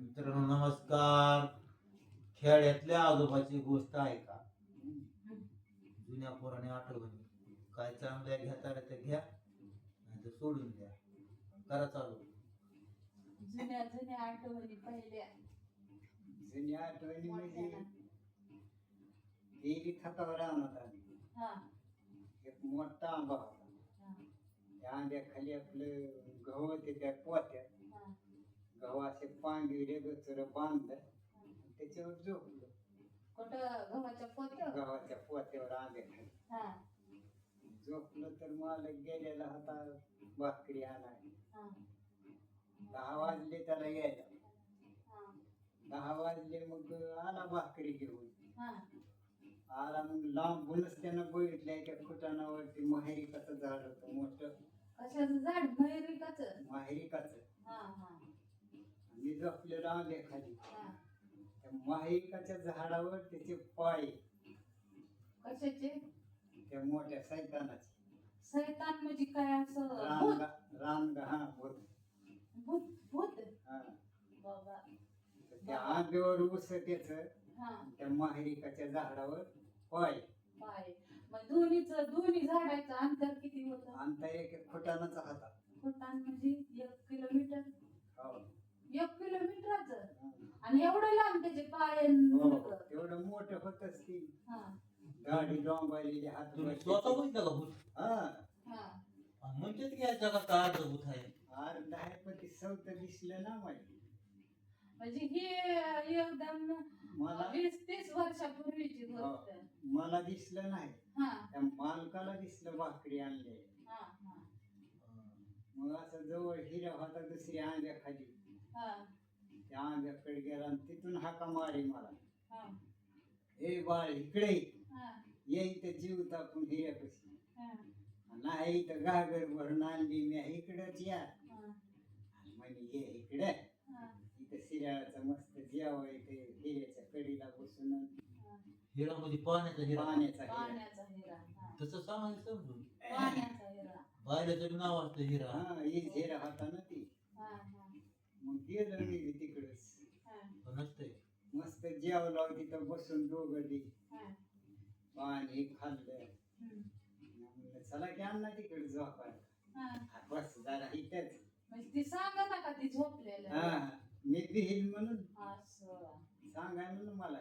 मित्रांनो नमस्कार. खेड्यातल्या आजोबाची गोष्ट आहे का? जुन्या पुराणे आठवणी. काय चांगल्या घेता ते घ्या नाही तर सोडून द्या. करा चालू. जुन्या जुन्या आठवणी पहिल्या. जुन्या आठवणी म्हणजे गेली खतावर आम्ही. हा. एक मोठा आंबा होता. हा. त्या आंब्याखाली आपलं गहू होते त्या पोत्यात. असे पांगिरे गचर बांधलं. त्याच्यावर झोपलो. कुठं? गव्हाच्या पोत्या गव्हाच्या पोत्यावर हा. झोपलो तर मालक गेलेला होता. भाकरी आणाय हा. दहा वाजले त्याला यायला. हा. दहा वाजले मग आला भाकरी घेऊन. हा. आला मग लांबूनच त्यानं बघितलं त्या खुटाणावरती माहेरिकाचं झाड होतं मोठं. कशाचं झाड? मैरिकाच माहेरिकाचं हा हा. मी झोपलेलो आंब्या खाली त्या माहेरिकाच्या झाडावर त्याचे पाय. कशाचे? त्या मोठ्या सैतानाचे. सैतान म्हणजे काय असं? भूत रानगा रानगा हा भूत. भूत भूत? हा. बाबा. त्या आंब्यावर उस त्याच हा. त्या माहेरिकाच्या झाडावर पाय. पाय. मग दोन्हीच दोन्ही झाडाचं अंतर किती होतं? त्या एक एक खुटाणाचा होता फुटान म्हणजे एक किलोमीटर हो. एक किलोमीटरच हा. आणि एवढं लांब त्याचे पाय आणि हो. मुंडकं. तेवढं मोठं होतच ती हा गाडी डोंबालेली हात तुम्ही वरती. स्वतः बघितलं का भूत? हा. हा. काय भूत आहे अर्ध आहे? पण ती सवत दिसलं ना माहिती म्हणजे ही एकदम मला वीस तीस वर्षापूर्वीची गोष्ट. हो. मला दिसलं नाही. हा. त्या मालकाला दिसलं भाकरी आणले. हा हा. मग असं जवळ हिरा होता दुसऱ्या आंब्याखाली हा. त्या आंब्याकडे गेला आणि तिथून हाका मारी मला. हा. हे बाळ इकडे ये. हा. येईन तर जीव टाकून हिऱ्यापाशी हा. नाही तर गागर भरून आणली मी इकडंच या. हा. म्हणे ये इकडे. हा. इथं सिराळाचं मस्त जेव इथे हिऱ्याच्या कडीला बसून. हा. हिरा म्हणजे पाण्याचा हिरा. पाण्याचा हिरा. पाण्याचा हिरा हा. तसं सांगायचं समजून पाण्याचा हिरा. बायलाचं नाव असतं हिरा. हा हीच हिरा होता ना ती. हा हा. मग गेलो मी तिकडच. हा. नसतंय मस्त जेवलो तिथं बसून दोघं हा पाणी खाल्लं. म्हणलं चला की अण्णा तिकडे झोपायला. बस जरा इथंच. म्हणजे ती सांगा ना का ती झोपलेलं. हा मी बिहील म्हणून. असं. सांगाय म्हणून मला.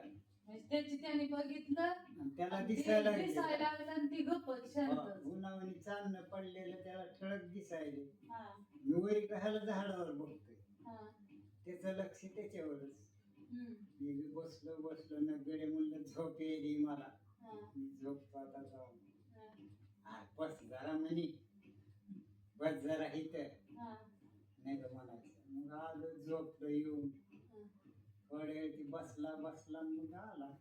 म्हणजे त्याची त्याने बघितलं आणि त्याला आणि ती दिसायला दिसायला लागलं. लागलं आणि ती गप्पच शांत. उन्हावणी चालणं पडलेलं त्याला ठळक दिसायले. हा. मी वरी कशाला झाडावर बघतोय. हा. त्याचं लक्ष त्याच्यावरच. हम्म. मी बी बसलो बसलो न गडे म्हणलं झोप येली मला. मी झोप आता हा. बस जरा म्हणी. बस जरा इथं. नाही तर म्हणायचं मग आलो झोपलो येऊन. थोड्या वेळ बसला बसला मग आला.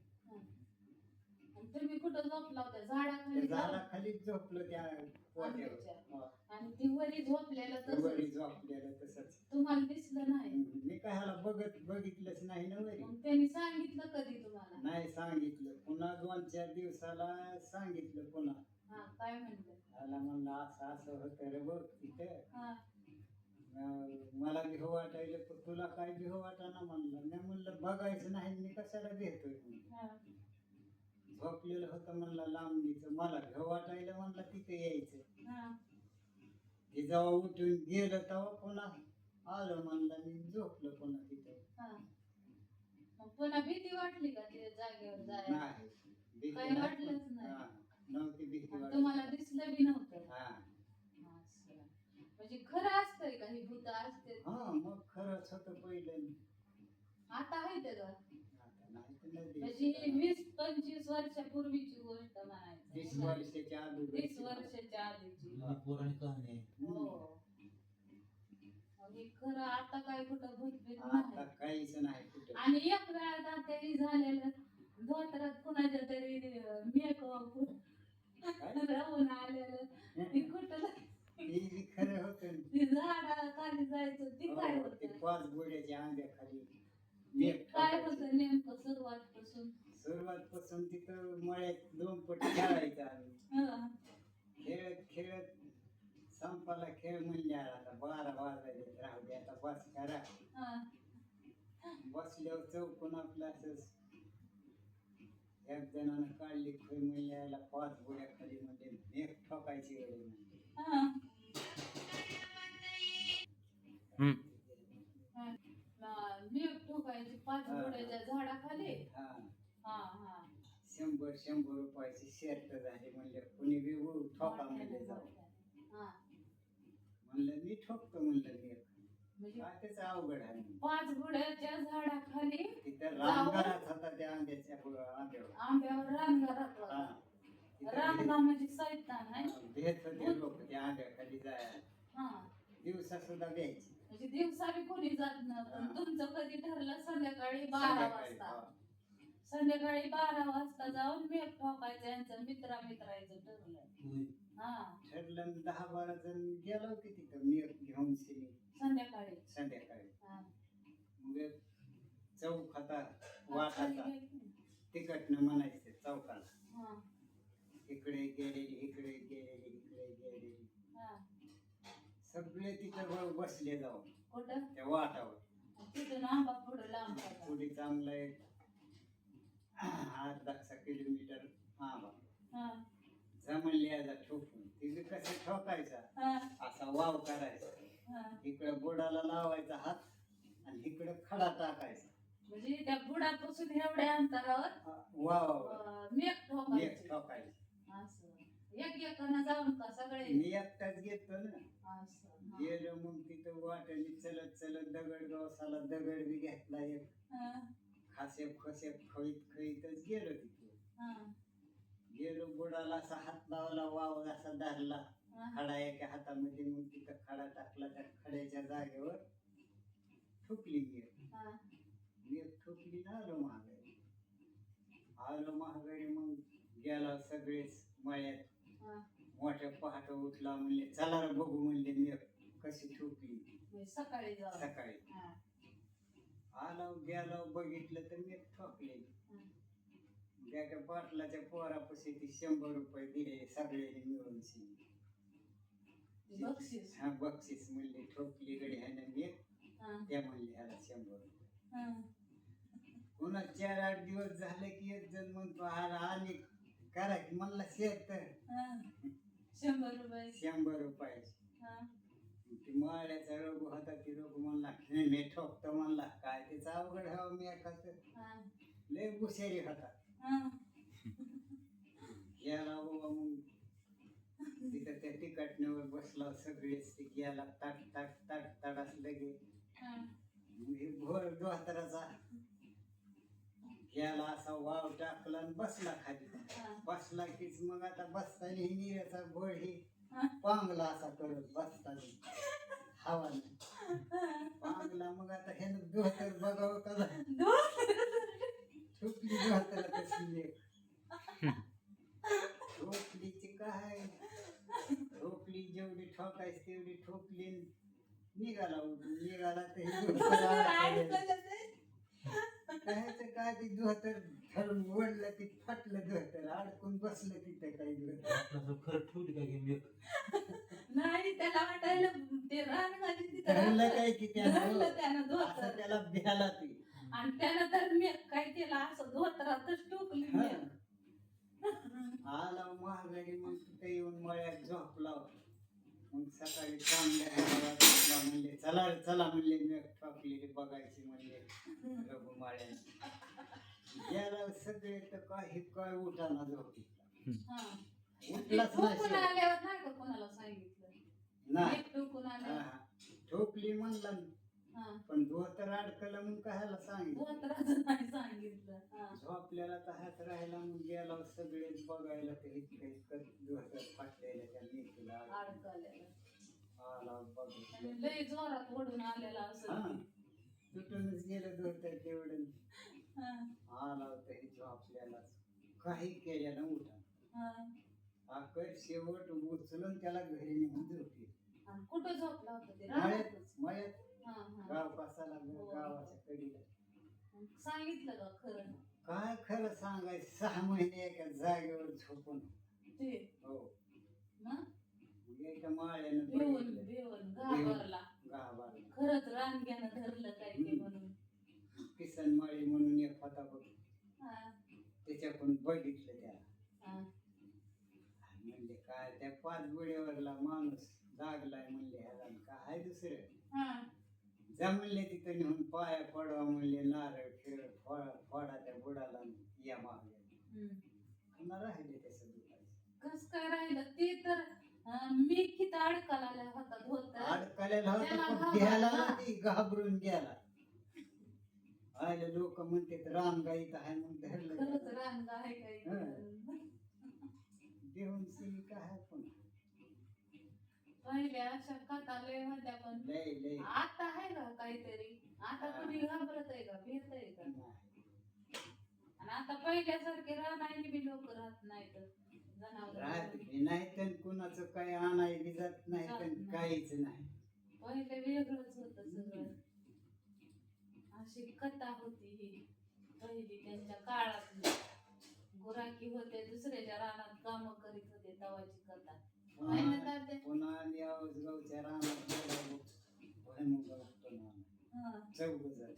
हा. आणि तुम्ही कुठं झोपला होता? झाडाखाली झोप- झाडाखालीच झोपलो त्या आंब्याच्या. हा. आणि ती वरी झोपलेलं वरी तसं झोपलेलं तसंच. तुम्हाला दिसलं नाही. मी काय ह्याला बघत बघितलंच नाही ना वरी. मग त्यांनी सांगितलं कधी तुम्हाला? नाही सांगितलं. पुन्हा दोन चार दिवसाला सांगितलं पुन्हा. हा काय म्हणलं? त्याला म्हणलं असं असं होतं रे बघ तिथं. हा. अं, मला भिव वाटायला पण तुला काय भिव वाटाना म्हणलं? मी म्हणलं बघायचं नाही मी कशाला भेटतोय. हा. झोपलेलं होतं म्हणलं लांबणीचं. मला भिव वाटायला म्हणलं तिथे यायचं. हा. ते जेव्हा उठून गेलं तेव्हा पुन्हा आलं म्हणलं मी झोपलं पुन्हा तिथे. हा. मग पुन्हा भीती वाटली का त्या जागेवर जायला? नाही. भीती काही. वाटलंच नाही. हा, नव्हती भीती आणि तुम्हाला दिसलं बी नव्हतं. हा. असं. म्हणजे खरं असतंय का ही भूत असते? हा मग खरंच होतं पहिलं. आता आहे ते का आता नाही तर नाही म्हणजे ही. वीस पंचवीस वर्षापूर्वीची गोष्ट वीस म्हणायची वर्षाच्या वीस अगोदर वर्षाच्या आधीची. जुनी पुराणी कहाणी आहे. हो. मग हे खरं आता काय कुठं भूतभीत आता नाही. काहीच नाही कुठं. आणि एक वेळात आता हे झालेलं धोत्रात कुणाच्या तरी मेकअप राहून आलेलं. ते कुठं ते बी खरं होतं. ती झाडा खाली जायचं ती काय हो, ते होत? पाच बोड्याच्या आंब्याखाली मेघ काय. होतं नेमकं सुरुवात पासून सुरुवात पासून तिथं मळ्यात दोन पट खेळायचं आम्ही. खेळत खेळत संपाला खेळ म्हणले आता बारा वाजायचे राहू दे आता बस करा. बसल्यावर चौकून आपलं असंच एक जणानं काढली खोय म्हणजे यायला पाच गोळ्या खाली म्हणजे एक ठोकायची वेळ म्हणजे हा. हम्म. हा. ना, मी पाच. घोड्याच्या झाडाखाली हा. हा हा. शंभर शंभर रुपयाची शर्ट झाली म्हणले कुणी उ- ठोका म्हणले जाऊ. हा. म्हणलं मी ठोकतो म्हणलं मी. म्हणजे त्याचं अवघड आहे. पाच घोड्याच्या झाडाखाली तिथं रामघरात होता त्या आंब्याच्या आंब्यावर. आंब्यावर रानगरात. होता. रानगा म्हणजे सैतान आहे. भेट- होते लोक त्या आंब्याखाली जायला. हा. दिवसा सुद्धा घ्यायची म्हणजे दिवसा बी कोणी जात नव्हतं. तुमचं कधी ठरलं संध्याकाळी बारा वाजता. संध्याकाळी बारा वाजता जाऊन मेघ ठोकायचं यांचं मित्रा मित्रायचं ठरलं. हा ठरलं दहा बारा जण गेलो की तिथं मी घेऊन सिनी संध्याकाळी संध्याकाळी हा. मग चौक होता. तिकडनं म्हणायचं चौकाला हा, इकडे गेलेली इकडे गेलेली इकडे गेलेली. सगळे तिथं ब- बसले जाऊन. कुठं? त्या वाटावर. तिथून आंबा पुढे लांब होता. पुढे चांगला एक आठ दहा किलोमीटर हा, जमले याचा ठोकून. तिथे कसं ठोकायचा? हा, असा वाव करायचा हा. इकडं बुडाला लावायचा हात आणि इकडं खडा टाकायचा. म्हणजे त्या बुडापासून एवढ्या अंतरावर वावावर. अं, मेघ एक ठोकायचे ठोकायचं. असं. एक एकानं जाऊन का सगळे? मी एकटाच घेतो ना. हा. गेलो मग तिथं वाटेने चलत चलत दगड गवसाला दगड बी घेतला एक. हा, खासे खोसे खळीत खळीतच गेलो तिथे. गेलो बुडाला असा हात लावला वाव असा धरला. खडा एका हातामध्ये मग तिथं खडा टाकला त्या खड्याच्या जागेवर ठुकली गेली. मी ठोकली ना आलो महागाई आलो महागाई मग गेला सगळेच मळ्यात. मोठ्या पहाट उठला म्हणले चला रे बघू म्हणले मी कशी ठोकली म्हणजे सकाळी जाऊ सकाळी. हा, आलो गेलो बघितलं तर मी ठोकले. त्या पाटलाच्या पोरापाशी ती शंभर रुपये दिले सगळ्यांनी मिळून. बक्षीस? हा बक्षीस म्हणले ठोकली गडी ह्याने मी. हा, त्या म्हणले ह्याला शंभर रुपये. हा. पुन्हा चार आठ दिवस झाले की एक जण म्हणतो हा आणि करा की म्हणला शेत हा. शंभर रुपये. शंभर रुपयाची हा, ती माळ्याचा रोग होता ती रोग म्हणला "नाही, मी ठोकतो म्हणला काय त्याचा अवघड हवा मी एखाद हा, लय गुसेरी होता हा. गेला बाबा मग तिथं त्या तिकटण्यावर बसला सगळेच ते गेला ताट ताट ताट ताट असलं गे हा. मग हे घोर दोहतराचा गेला असा वाव टाकला आणि बसला खाली हा. बसला कीच मग आता बसताना ही घोड ही हा. पांगला असा करत बसताना हवाने पांगला मग आता हे दोहतर बघावं का दोहतर तशी एक. ठोकलीची काय? ठोकली जेवढी ठोकायची तेवढी ठोकली निघाला निघाला तर हे. कायचं काय ते दोहतर धरून ओढलं ते फाटलं दोहतर अडकून बसलं तिथे काही असं खरं ठेवली का गेम एक नाही त्याला वाटायला ते रान माझी तिथं धरलं. काय की त्यानं धरलं त्यानं असं धोतर त्याला भ्याला ती आणि त्यानं तर मी काय केलं असं धोतरातच टोकली हा. मी. आला महागाडी मग तिथे येऊन मळ्यात झोपला मग सकाळी चांगल्या म्हणले चला रे, चला म्हणले मी बघायची म्हणले रघु माळ्याने गेला सगळे तर काही काय उठाना झोपी हा. उठलाच नाही कोणाला सांगितलं? नाही. ठोकली म्हणला पण धोतर अडकलं मग कायला सांगितलं धोतराचं नाही सांगितलं हा. झोपल्याला तर हात राहिला मग गेला सगळेच बघायला ते इतकं धोतर फाटलेलं त्या मेथीला अडकलेलं. आला बघितलं आणि लय जोरात ओढून आलेला असं हा. तुटूनच गेलं धोतर तेवढं हा. आला होता हे झोपल्याला काही केलेलं उठा हा. शेवट उचलून त्याला घरी नेऊन झोपली आणि कुठं झोपला होता ते मळ्यात रानातच? मळ्यात. गाव कसाला सांगितलं का खरं? काय खरं सांगायचं? सहा महिने एका जागेवर झोपून. हो. माळ्यानं खरंच किसन माळी म्हणून एक होता बघ. त्याच्याकडून बघितलं त्याला. म्हणजे काय त्या पाच बुड्यावरला माणूस जागलाय म्हणले ह्याला काय दुसरं? जा म्हणले तिथं नेऊन पाया पडवा म्हणले नारळ खेळ फोडा फोडा त्या बुडाला या. पुन्हा राहिले तसं दुखायचं कस काय राहिलं? ते तर अं, मी किती अडकला होता धोतर. अडकलेला होता त्याला पण घाबरला. घ्यायला ती घाबरून गेला. आले लोक म्हणते राम गाईत आहे म्हणून धरलं खरंच. रांग आहे काही देऊन सिनी काय? पण पहिले अशा कथा लय होत्या पण आता आहे का काहीतरी? आता कुणी घाबरत आहे का? भीत आहे का? नाही. आणि आता पहिल्यासारखे राहणार बी लोक राहत नाहीत. जनावर. राहत बी नाही तर कुणाचं काय आणाय बी जात नाही तर नाही. काहीच नाही. पहिले वेगळंच होत सगळं. अशी कथा होती ही. पहिली त्यांच्या काळातली. गुराकी होते दुसऱ्याच्या रानात काम करीत होते तवाची कथा? पुन्हा यावंच गावच्या रानात गेलो भुईमुग उपटून आणला. हा, चौघ जण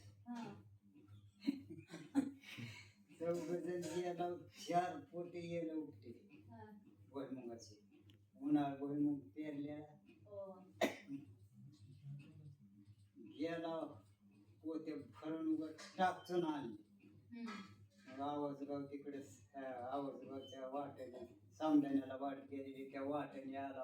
चौघ जण गेला चार पोटे गेलं उठते हा. भुईमुगाचे उन्हाळ भुईमुग पेरल्या हो. गेला पोते भरून उघड टाकून आणले मग आवाजगाव तिकडे आवाजगावच्या वाटेला सामदाण्याला वाट केलेली त्या वाटेने आला